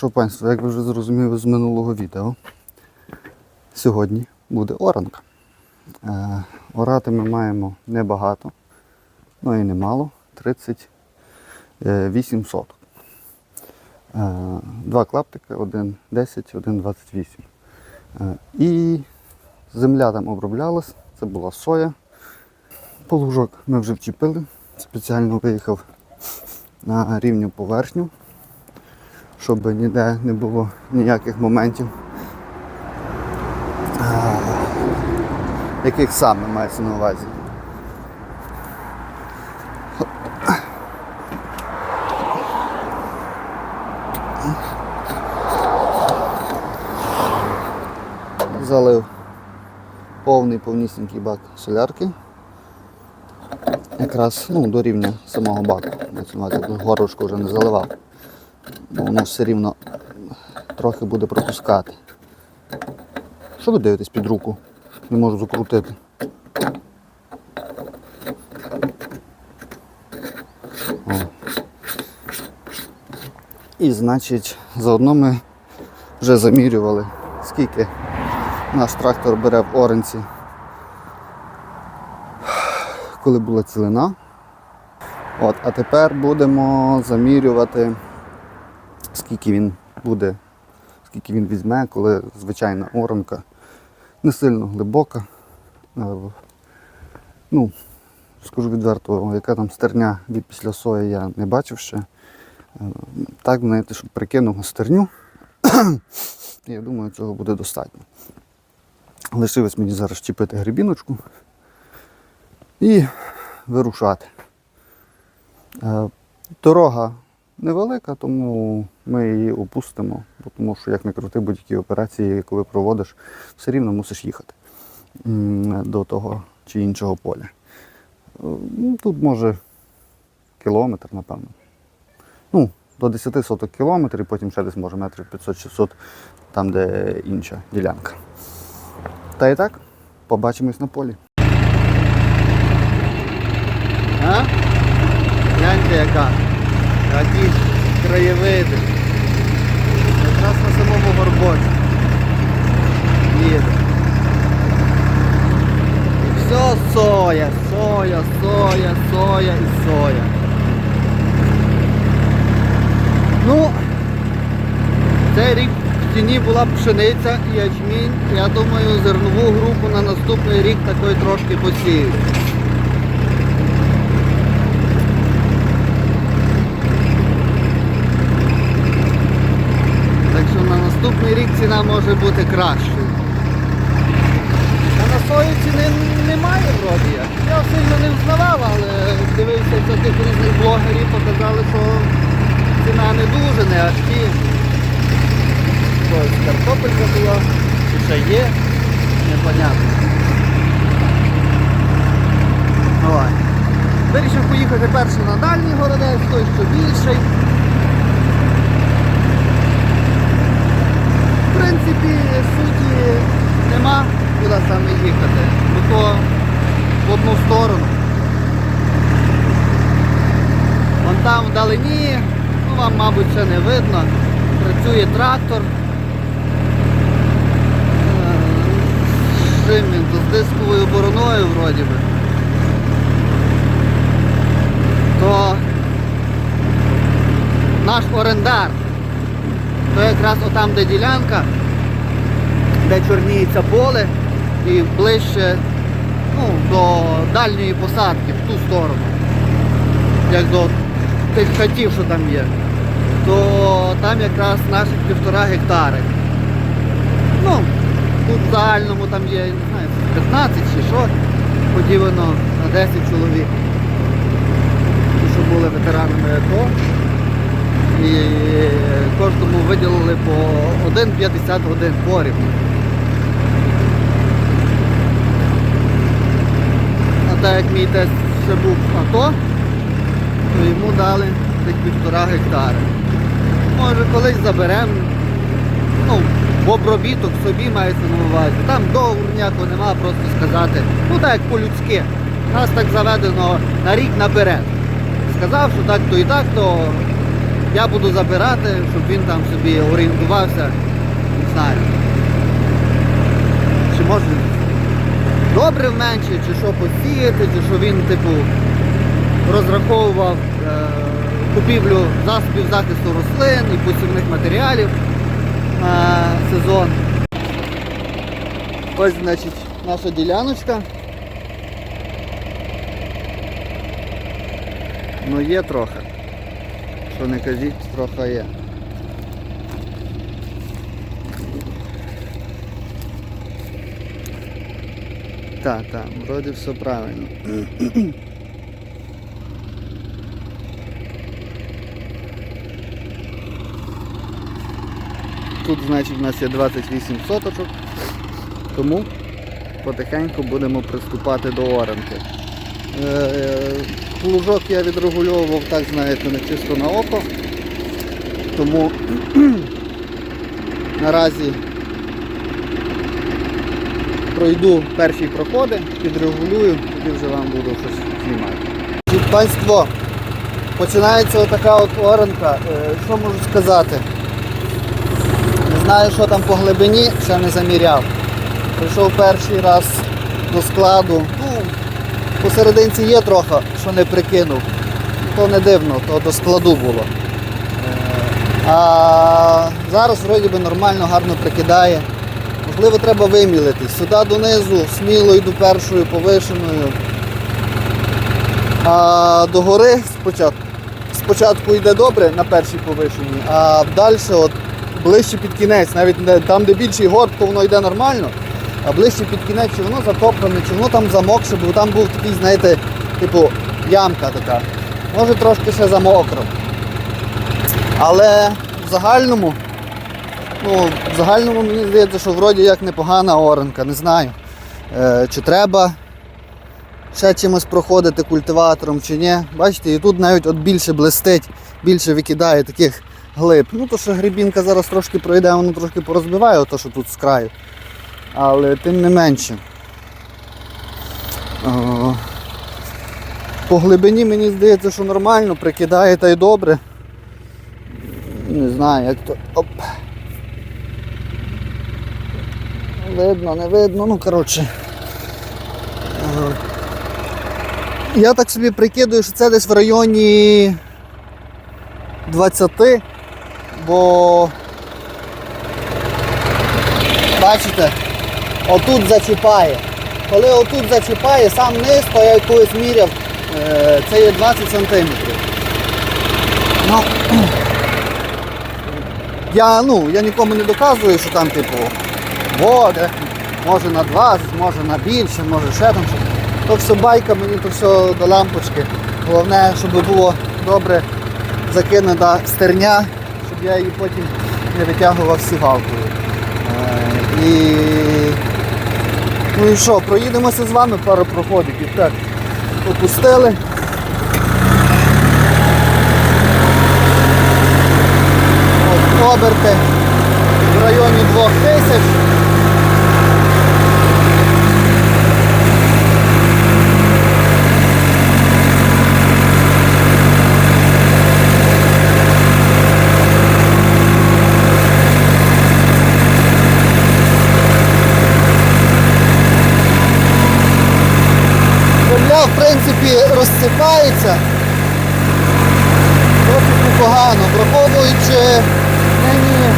що, панство, як ви вже зрозуміли з минулого відео, сьогодні буде оранка. Е, орати ми маємо небагато, ну і немало 38 соток. Е, Два клаптики, один 10, один 28. Е, І земля там оброблялась, це була соя. Полужок ми вже вчепили, спеціально виїхав на рівню поверхню, щоб ніде не було ніяких моментів. Яких саме мається на увазі? Залив повний повнісінький бак солярки. Якраз ну, до рівня самого баку. Горошку вже не заливав. Бо воно все рівно трохи буде пропускати. Що ви дивитесь під руку? Не можу закрутити. О. І значить, заодно ми вже замірювали, скільки наш трактор бере в оренці, коли була цілина. От, а тепер будемо замірювати, скільки він буде, скільки він візьме, коли звичайна оранка не сильно глибока. Е, Ну, скажу відверто, яка там стерня від після сої я не бачив ще. Е, Так, знаєте, щоб прикинув стерню. Я думаю, цього буде достатньо. Лишилось мені зараз чіпити грибіночку і вирушати. Е, Дорога невелика, тому ми її опустимо, бо тому що як не крути будь-які операції, коли проводиш, все рівно мусиш їхати до того чи іншого поля. Е, ну, Тут може кілометр, напевно. Ну, до 10 соток кілометрів, потім ще десь може метрів 500-600, там, де інша ділянка. Та і так, побачимось на полі. А? Яка. Які краєвиди. Якраз на самому горбочку. Їде. І все соя, соя, соя, соя і соя. Ну, цей рік в ціні була пшениця і ячмінь. Я думаю, зернову групу на наступний рік такої трошки посіють. Так що на наступний рік ціна може бути кращою. А на сою ціни немає вроді. Я сильно не взнавав, але дивився за тих різних блогерів, показали, що ціна не дуже, не аж ті. Ось картопелька була, чи ще є, непонятно. Вирішив поїхати перший на дальній городець, той що більший. Принципі, суті нема куди саме їхати. Бо то в одну сторону. Вон там вдалині, ну вам, мабуть, ще не видно. Працює трактор. Е, Чим він? То з дисковою бороною вроді би. То наш орендар то якраз отам, де ділянка, де чорніється поле і ближче ну, до дальньої посадки, в ту сторону, як до тих хатів, що там є, то там якраз наших півтора гектари. Ну, тут в загальному там є, не знаю, 15 чи що, поділено на 10 чоловік. Що були ветеранами АТО і кожному виділили по 1,50 годин порівну. Так як мій тесть ще був АТО, то йому дали тих півтора гектари. Може колись заберемо, ну, в обробіток собі мається на увазі. Там договору ніякого нема, просто сказати, ну так як по-людськи. Нас так заведено на рік наперед. Сказав, що так, то і так, то я буду забирати, щоб він там собі орієнтувався. Не знаю. Чи може добре менше, чи що посіяти, чи що він, типу, розраховував е, купівлю засобів захисту рослин і посівних матеріалів на сезон. Ось, значить, наша діляночка. Ну є трохи. Що не кажіть, трохи є. Так, так, вроді все правильно. Тут, значить, у нас є 28 соточок, тому потихеньку будемо приступати до оранки. Е, Плужок я відрегульовував, так знаєте, не чисто на око. Тому наразі пройду перші проходи, підрегулюю, тоді вже вам буду щось знімати. Панство, починається отака от оранка. Е, Що можу сказати? Не знаю, що там по глибині, ще не заміряв. Прийшов перший раз до складу. Ну, посерединці є трохи, що не прикинув. То не дивно, то до складу було. Е, А зараз вроді би нормально, гарно прикидає. Можливо, треба вимілитись. Сюди донизу сміло йду першою повишеною. А до гори спочатку, спочатку йде добре на першій повишеній, а далі от, ближче під кінець, навіть там, де більший горб, то воно йде нормально, а ближче під кінець, чи воно затоплене, чи воно там замокше, бо там був такий, знаєте, типу ямка така. Може трошки ще замокро. Але в загальному, ну, в загальному мені здається, що вроді як непогана оранка, не знаю. Е, чи треба ще чимось проходити культиватором чи ні. Бачите, і тут навіть от більше блистить, більше викидає таких глиб. Ну то що грибінка зараз трошки пройде, воно трошки порозбиває, ото, що тут з краю. Але тим не менше. О, По глибині мені здається, що нормально, прикидає та й добре. Не знаю, як то. Оп. Видно, не видно, ну коротше. Я так собі прикидую, що це десь в районі 20, бо бачите, отут зачіпає. Коли отут зачіпає, сам низ, то я колись міряв, е, це є 20 сантиметрів. Ну, я, ну, я нікому не доказую, що там типу води, може на 20, може на більше, може ще там щось. То все байка, мені то все до лампочки. Головне, щоб було добре закинута стерня, щоб я її потім не витягував сігалкою. Е, і... Ну і що, проїдемося з вами пару проходиків. Так, опустили. От, оберти в районі 2000. Земля, в принципі, розсипається. Досить непогано, враховуючи нині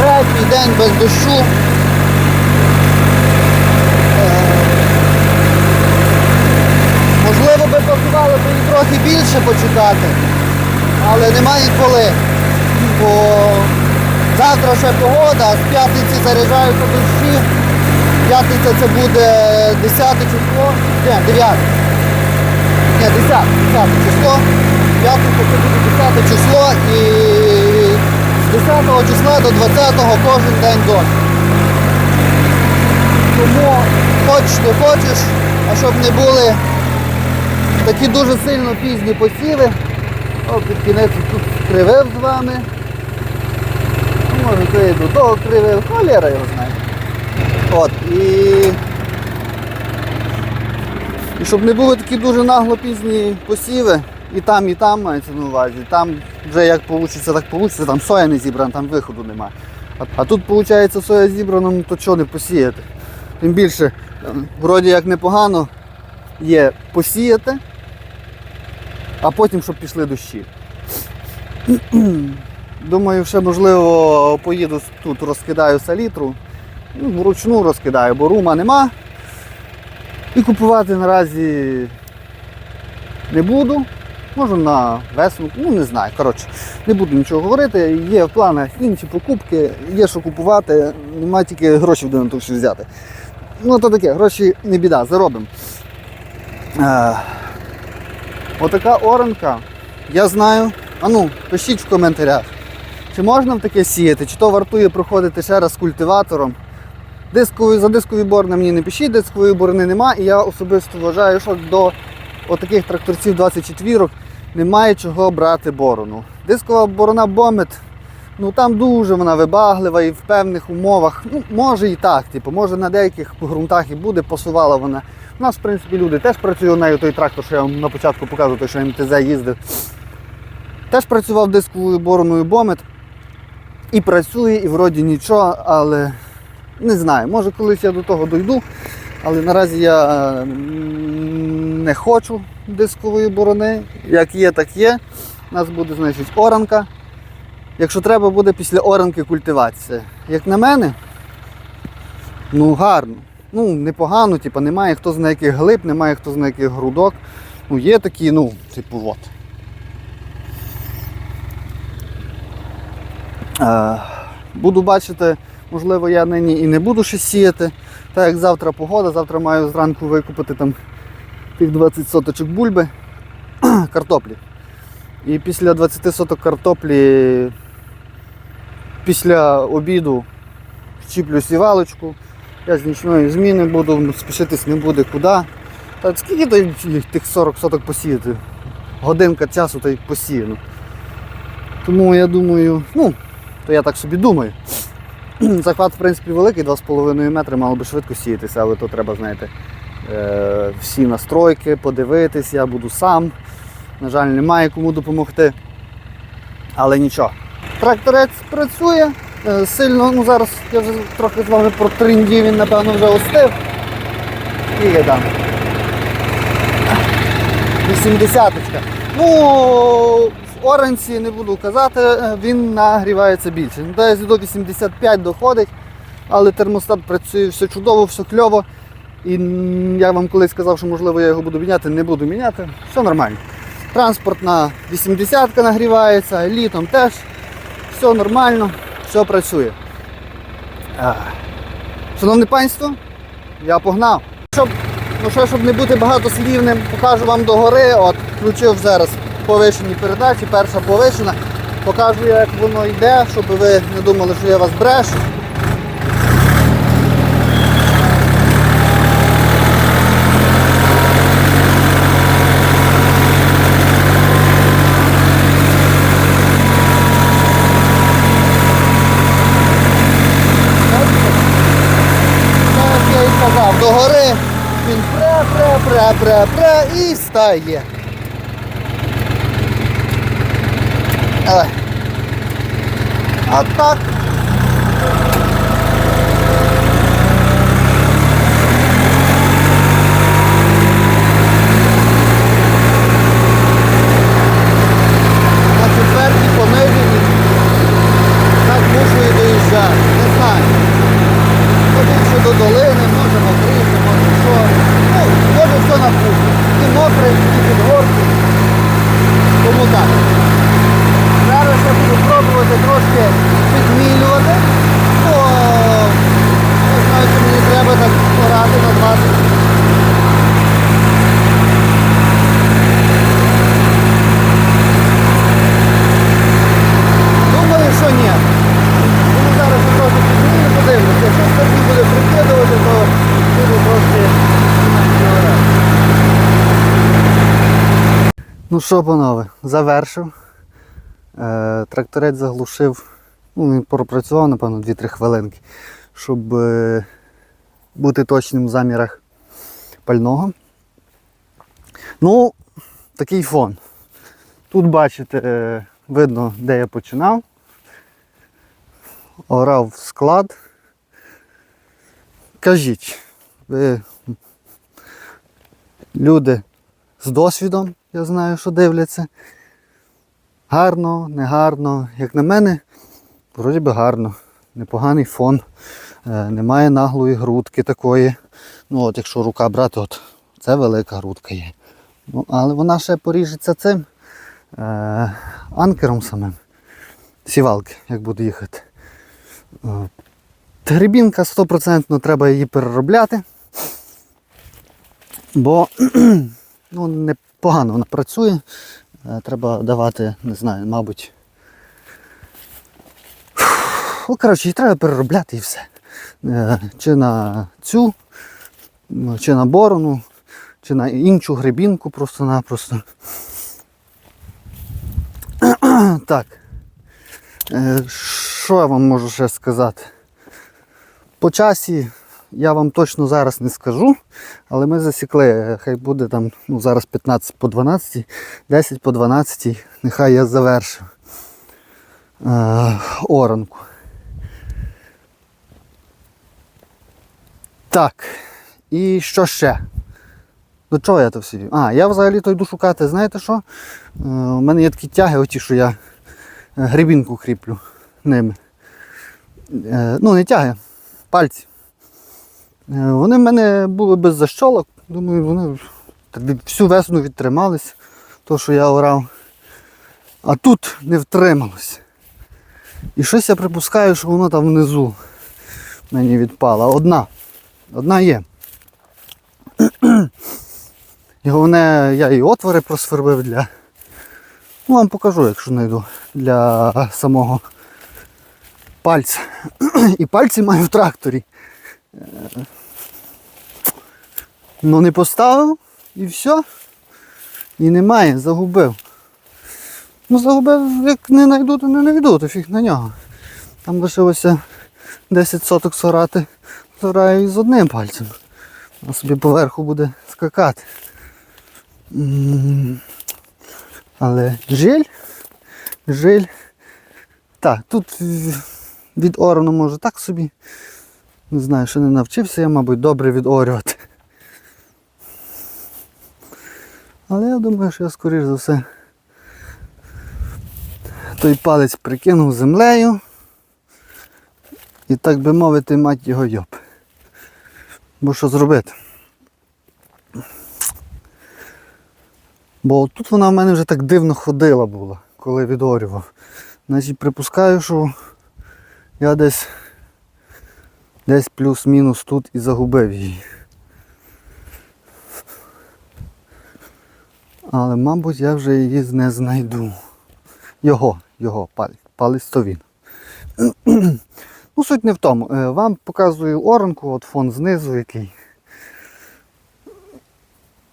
третій день без дощу. Е, Можливо, би працювали б і трохи більше почекати, але немає коли. Бо завтра ще погода, а з п'ятниці заряджаються дощі. П'ятниця це буде 10 число, ні, 9. Ні, 10, 10 число. П'ятниця це буде 10 число і з 10 числа до 20 кожен день дощ. Тому хочеш не хочеш, а щоб не були такі дуже сильно пізні посіви. О, під кінець тут кривив з вами. Може то і до того кривив, холєра його знає. От, і... і щоб не були такі дуже нагло пізні посіви, І там, і там мається на увазі. Там вже як вийде, так вийде, там соя не зібрана, там виходу немає. А, а тут, виходить, соя зібрана, ну то чого не посіяти? Тим більше, вроді як непогано є посіяти, а потім, щоб пішли дощі. Думаю, ще можливо поїду тут, розкидаю салітру. Ну, вручну розкидаю, бо рума нема. І купувати наразі не буду. Можу на весну, ну не знаю. Коротше, не буду нічого говорити. Є в планах інші покупки, є що купувати, немає тільки грошей де на все взяти. Ну то таке, гроші не біда, заробимо. Е, отака оранка, я знаю. А пишіть в коментарях, чи можна в таке сіяти, чи то вартує проходити ще раз з культиватором. Дисковий, за дискові борни мені не пишіть, дискової борони нема, і я особисто вважаю, що до отаких тракторців 24 немає чого брати борону. Дискова борона Бомет, ну там дуже вона вибаглива і в певних умовах. Ну, може і так, типу, може на деяких ґрунтах і буде, посувала вона. У нас, в принципі, люди теж працюють нею той трактор, що я вам на початку показував, той, що МТЗ їздив. Теж працював дисковою бороною Бомет. І працює, і вроді нічого, але не знаю, може колись я до того дойду, але наразі я е, не хочу дискової борони. Як є, так є. У нас буде, значить, оранка. Якщо треба, буде після оранки культивація. Як на мене, ну гарно. Ну, непогано, типу, немає хто зна яких глиб, немає хто зна яких грудок. Ну, є такі, ну, типу, от. Е, Буду бачити, можливо, я нині і не буду ще сіяти. Так як завтра погода, завтра маю зранку викупити там тих 20 соточок бульби картоплі. І після 20 соток картоплі після обіду щіплю сівалочку. Я з нічної зміни буду, спішитись не буде куди. Та скільки тих 40 соток посіяти? Годинка часу та й посіяно. Тому я думаю, ну, то я так собі думаю. Захват, в принципі, великий, 2,5 метри, мало би швидко сіятися, але то треба, знаєте, е, всі настройки, подивитись, я буду сам. На жаль, немає кому допомогти. Але нічого. Тракторець працює е, сильно, ну зараз я вже трохи з вами протріндів, він напевно вже остив. Скільки там? 80-ка. Ну, оранці не буду казати, е, він нагрівається більше. Десь до 85 доходить, але термостат працює все чудово, все кльово. І я вам колись сказав, що можливо я його буду міняти, не буду міняти. Все нормально. Транспорт на 80 нагрівається, літом теж. Все нормально, все працює. Шановне панство, я погнав. Щоб, ну що, щоб не бути багатослівним, покажу вам догори. От, включив зараз повишені передачі, перша повишена. Покажу, як воно йде, щоб ви не думали, що я вас брешу. Догори він пре, пре, пре, пре, пре і стає. Але. А так. На четвертій пониженні так мушу і доїжджати. Не знаю. Може що до долини, може мокріше, може що. Ну, може все на вкус. І мокре, і підгорки. Тому так. Зараз я буду пробувати трошки підмілювати, бо не знаю, чи мені треба так порати на 20. Думаю, що ні. Тому зараз я трохи підмілю, подивлюся. Якщо скарбі буде прикидувати, то буду трошки менше орати. Ну що, панове, завершив. Е, тракторець заглушив. Ну, він пропрацював, напевно, 2-3 хвилинки, щоб е, бути точним в замірах пального. Ну, такий фон. Тут бачите, е, видно, де я починав. Орав склад. Кажіть, ви люди з досвідом, я знаю, що дивляться. Гарно, негарно. Як на мене, вроді би гарно. Непоганий фон. Е, немає наглої грудки такої. Ну от якщо рука брати, от це велика грудка є. Ну, але вона ще поріжеться цим е, анкером самим. Сівалки, як буду їхати. Е, Грибінка 100% треба її переробляти. Бо ну, непогано вона працює. Е, Треба давати, не знаю, мабуть. Ну, коротше, її треба переробляти і все. Е, Чи на цю, ну, чи на борону, чи на іншу грибінку просто-напросто. Так. Е, Що я вам можу ще сказати? По часі я вам точно зараз не скажу, але ми засікли, е, хай буде там ну, зараз 15 по 12, 10 по 12, нехай я завершив е, оранку. Так, і що ще? До чого я то вів? А, я взагалі то йду шукати, знаєте що? Е, у мене є такі тяги, оті, що я е, грибінку кріплю ними. Ну, не тяги, пальці. Е, Вони в мене були без защолок. Думаю, вони всю весну відтримались, то, що я орав. А тут не втрималось. І щось я припускаю, що воно там внизу мені відпало. Одна. Одна є. І головне, я і отвори просвербив для. Ну, вам покажу, якщо знайду для самого пальця. І пальці маю в тракторі. Ну не поставив і все. І немає, загубив. Ну загубив, як не знайду, то не знайду, то фіг на нього. Там лишилося 10 соток сорати, сораю з одним пальцем. А собі поверху буде скакати. Але жиль, жиль. Так, тут від орану може так собі. Не знаю, що не навчився я, мабуть, добре відорювати. Але я думаю, що я скоріш за все той палець прикинув землею. І так би мовити, мать його йоб. Бо що зробити? Бо тут вона в мене вже так дивно ходила була, коли відорював. Значить припускаю, що я десь десь плюс-мінус тут і загубив її. Але, мабуть, я вже її не знайду. Його, його палець, палець він. Ну, суть не в тому. Е, Вам показую оранку, от фон знизу який.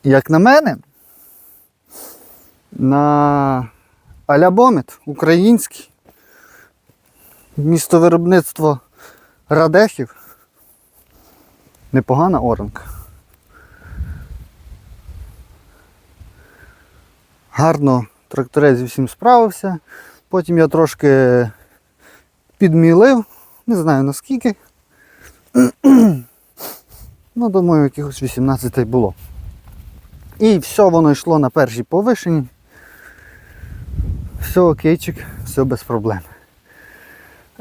Як на мене, на Алябомет український, місто виробництва Радехів. Непогана оранка. Гарно тракторець зі всім справився. Потім я трошки підмілив, не знаю наскільки. Ну, думаю, якихось 18 й було. І все воно йшло на першій повишенні. Все окейчик, все без проблем.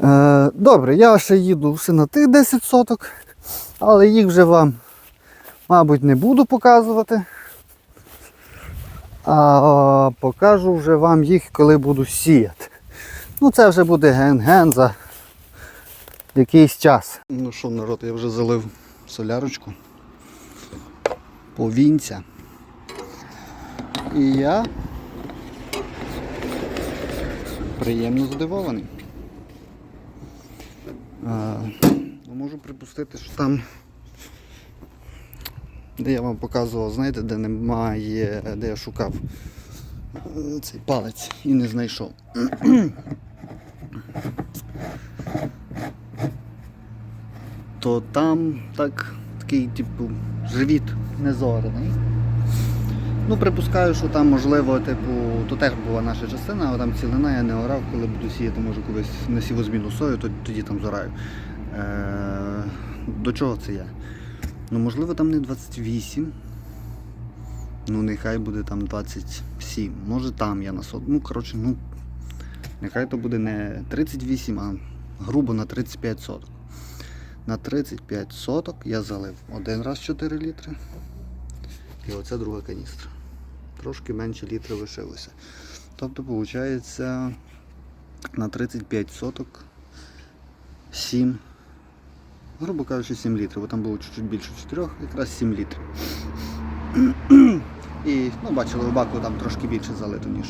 Е, добре, я ще їду все на тих 10 соток, але їх вже вам, мабуть, не буду показувати. А покажу вже вам їх, коли буду сіяти. Ну це вже буде ген-ген за якийсь час. Ну що, народ, я вже залив солярочку. Повінця. І я приємно здивований. А, ну, можу припустити, що там, де я вам показував, знаєте, де немає, де я шукав е, цей палець і не знайшов. То там так такий, типу, живіт незорений. Ну, припускаю, що там можливо, типу, то теж була наша частина, а там цілина я не орав, коли буду сіяти, може колись на сівозміну сою, то тоді там зораю. Е, до чого це я? Ну, можливо, там не 28. Ну, нехай буде там 27. Може там я на сот. Ну, коротше, ну. Нехай то буде не 38, а грубо на 35 соток. На 35 соток я залив один раз 4 літри. І оце друга каністра. Трошки менше літри лишилося. Тобто, виходить, на 35 соток 7. Грубо кажучи, 7 літрів, бо там було чуть-чуть більше 4, якраз 7 літрів. І, ну, бачили, у баку там трошки більше залито, ніж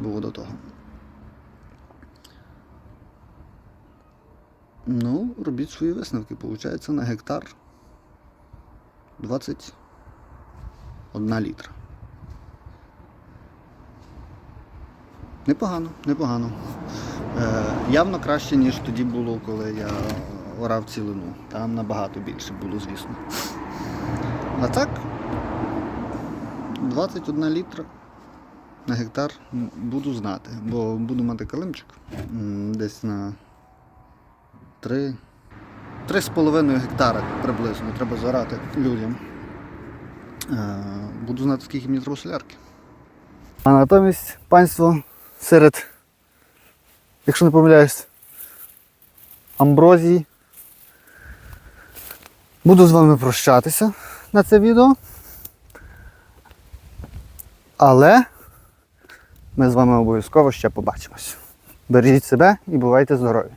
було до того. Ну, робіть свої висновки. Получається на гектар 21 літра. Непогано, непогано. Е, явно краще, ніж тоді було, коли я орав цілину. Там набагато більше було, звісно. А так, 21 літра на гектар буду знати, бо буду мати калимчик десь на 3, 3,5 гектара приблизно треба зорати людям. Е, Буду знати, скільки мені треба солярки. А натомість панство серед, якщо не помиляюсь, амброзії. Буду з вами прощатися на це відео. Але ми з вами обов'язково ще побачимось. Бережіть себе і бувайте здорові!